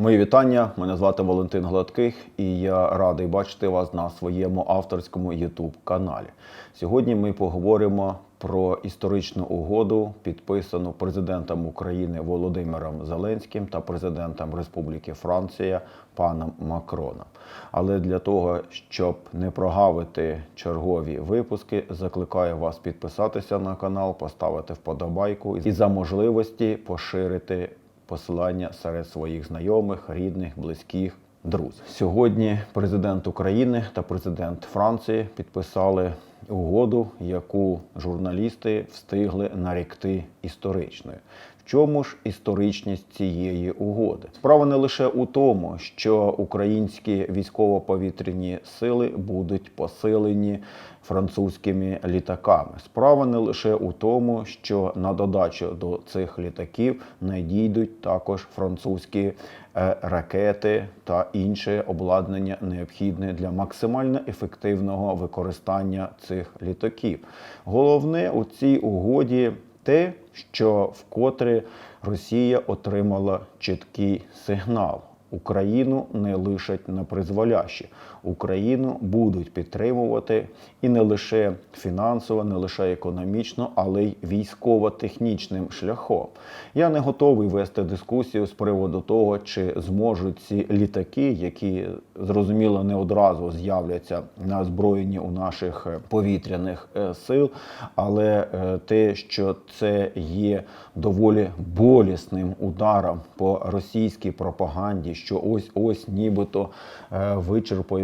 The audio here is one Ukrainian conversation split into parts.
Мої вітання. Мене звати Валентин Гладких, і я радий бачити вас на своєму авторському youtube каналі. Сьогодні ми поговоримо про історичну угоду, підписану президентом України Володимиром Зеленським та президентом Республіки Франція паном Макроном. Але для того, щоб не прогавити чергові випуски, закликаю вас підписатися на канал, поставити вподобайку і за можливості поширити посилання серед своїх знайомих, рідних, близьких, друзів. Сьогодні президент України та президент Франції підписали угоду, яку журналісти встигли нарікти історичною. Чому ж історичність цієї угоди? Справа не лише у тому, що українські військово-повітряні сили будуть посилені французькими літаками. Справа не лише у тому, що на додачу до цих літаків надійдуть також французькі е, ракети та інше обладнання необхідне для максимально ефективного використання цих літаків. Головне у цій угоді те, що вкотре Росія отримала чіткий сигнал. Україну не лишать на призволяще. Україну будуть підтримувати і не лише фінансово, не лише економічно, але й військово-технічним шляхом. Я не готовий вести дискусію з приводу того, чи зможуть ці літаки, які зрозуміло не одразу з'являться на озброєнні у наших е, повітряних е, сил, але е, те, що це є доволі болісним ударом по російській пропаганді, що ось ось нібито е,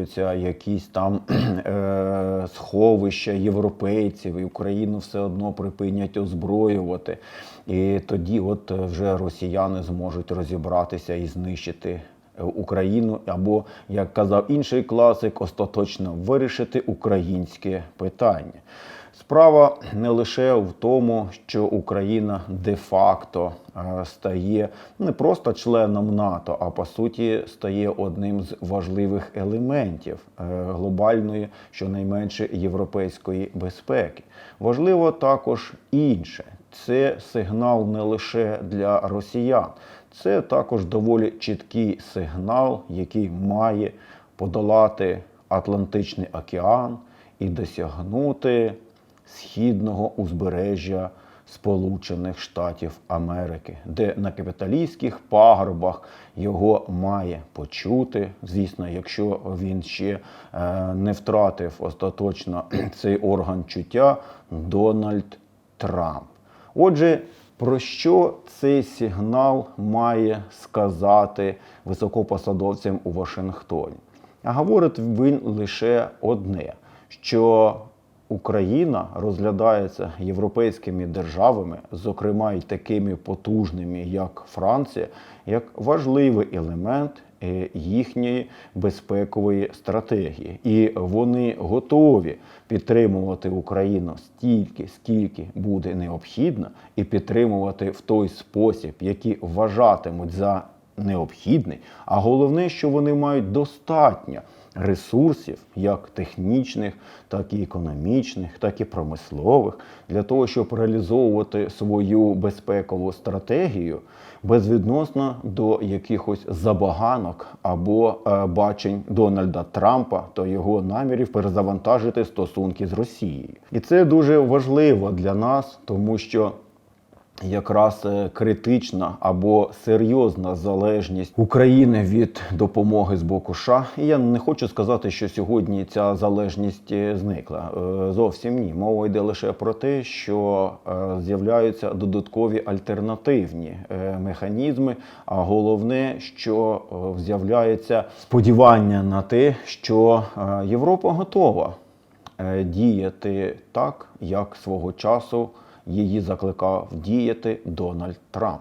вичерпаються якісь там е, сховища європейців, і Україну все одно припинять озброювати. І тоді, от вже росіяни зможуть розібратися і знищити. е, Україну або, як казав інший класик, остаточно вирішити українське питання. Справа не лише в тому, що Україна де-факто е, стає не просто членом НАТО, а по суті стає одним з важливих елементів е, глобальної, щонайменше європейської безпеки. Важливо також інше. Це сигнал не лише для росіян, це також доволі чіткий сигнал, який має подолати Атлантичний океан і досягнути східного узбережжя Сполучених Штатів Америки, де на капіталістських пагорбах його має почути. Звісно, якщо він ще е, не втратив остаточно цей орган чуття, Дональд Трамп. Отже, про що цей сигнал має сказати високопосадовцям у Вашингтоні? А говорить він лише одне: що Україна розглядається європейськими державами, зокрема й такими потужними, як Франція, як важливий елемент е, їхньої безпекової стратегії, і вони готові підтримувати Україну стільки, скільки буде необхідно, і підтримувати в той спосіб, який вважатимуть за необхідний. А головне, що вони мають достатньо ресурсів, як технічних, так і економічних, так і промислових, для того, щоб реалізовувати свою безпекову стратегію безвідносно до якихось забаганок або е, бачень Дональда Трампа та його намірів перезавантажити стосунки з Росією. І це дуже важливо для нас, тому що якраз е, критична або серйозна залежність України від допомоги з боку США. І я не хочу сказати, що сьогодні ця залежність е, зникла. Е, Зовсім ні. Мова йде лише про те, що з'являються додаткові альтернативні механізми. А головне, що з'являється сподівання на те, що Європа готова діяти так, як свого часу її закликав діяти Дональд Трамп.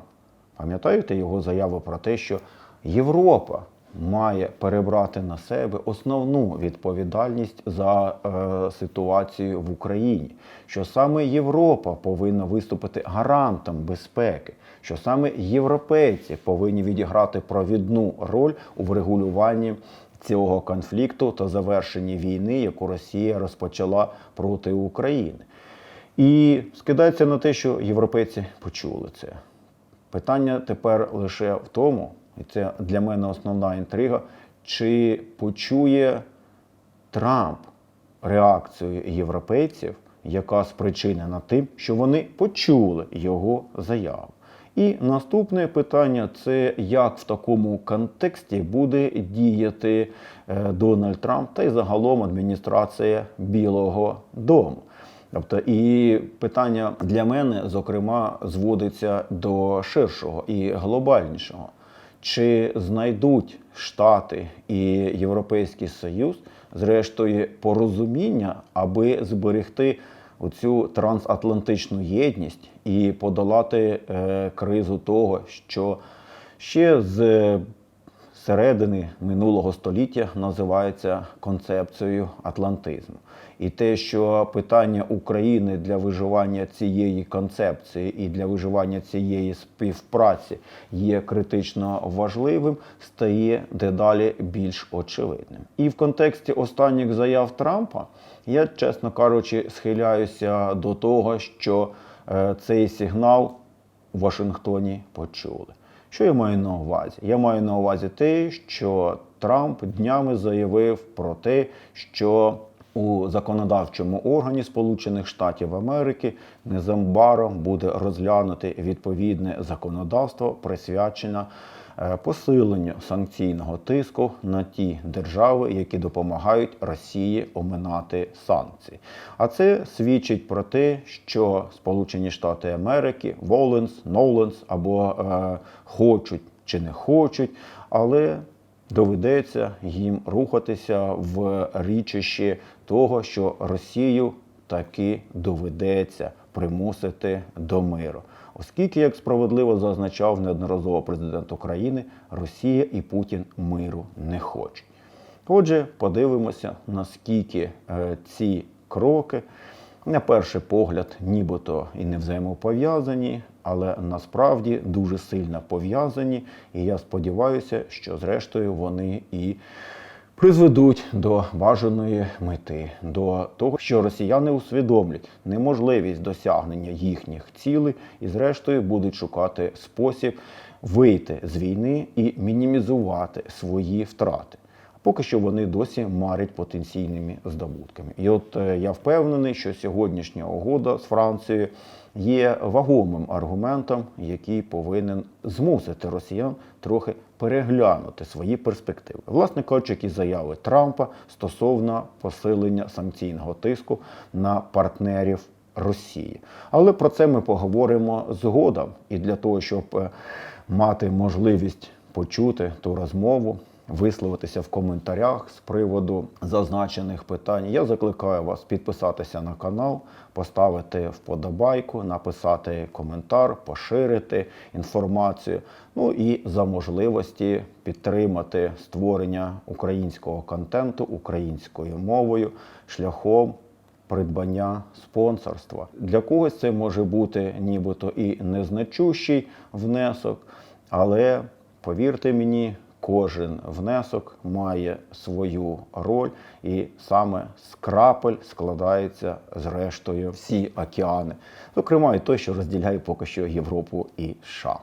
Пам'ятаєте його заяву про те, що Європа має перебрати на себе основну відповідальність за е, ситуацію в Україні, що саме Європа повинна виступити гарантом безпеки, що саме європейці повинні відіграти провідну роль у врегулюванні цього конфлікту та завершенні війни, яку Росія розпочала проти України. І скидається на те, що європейці почули це. Питання тепер лише в тому, і це для мене основна інтрига, чи почує Трамп реакцію європейців, яка спричинена тим, що вони почули його заяву. І наступне питання це як в такому контексті буде діяти е, Дональд Трамп та й загалом адміністрація Білого Дому. Тобто, і питання для мене, зокрема, зводиться до ширшого і глобальнішого. Чи знайдуть Штати і Європейський Союз, зрештою, порозуміння, аби зберегти оцю трансатлантичну єдність і подолати е, кризу того, що ще з середини минулого століття називається концепцією атлантизму. І те, що питання України для виживання цієї концепції і для виживання цієї співпраці є критично важливим, стає дедалі більш очевидним. І в контексті останніх заяв Трампа я, чесно кажучи, схиляюся до того, що е, цей сигнал у Вашингтоні почули. Що я маю на увазі? Я маю на увазі те, що Трамп днями заявив про те, що у законодавчому органі Сполучених Штатів Америки незабаром буде розглянути відповідне законодавство, присвячене посиленню санкційного тиску на ті держави, які допомагають Росії оминати санкції. А це свідчить про те, що Сполучені Штати Америки, Воленс, Ноленс або е, хочуть чи не хочуть, але доведеться їм рухатися в річищі того, що Росію таки доведеться примусити до миру. Оскільки, як справедливо зазначав неодноразово президент України, Росія і Путін миру не хочуть. Отже, подивимося, наскільки е, ці кроки, на перший погляд, нібито і не взаємопов'язані, але насправді дуже сильно пов'язані. І я сподіваюся, що зрештою вони і призведуть до бажаної мети, до того, що росіяни усвідомлять неможливість досягнення їхніх цілей і, зрештою, будуть шукати спосіб вийти з війни і мінімізувати свої втрати. Поки що вони досі марять потенційними здобутками. І от е, я впевнений, що сьогоднішня угода з Францією є вагомим аргументом, який повинен змусити росіян трохи переглянути свої перспективи. Власне кажучи, які заяви Трампа стосовно посилення санкційного тиску на партнерів Росії. Але про це ми поговоримо згодом. І для того, щоб е, мати можливість почути ту розмову, висловитися в коментарях з приводу зазначених питань. Я закликаю вас підписатися на канал, поставити вподобайку, написати коментар, поширити інформацію. Ну і за можливості підтримати створення українського контенту українською мовою шляхом. Придбання спонсорства для когось це може бути нібито і незначущий внесок, але повірте мені, кожен внесок має свою роль, і саме з крапель складається зрештою всі океани, зокрема і той, що розділяє поки що Європу і США.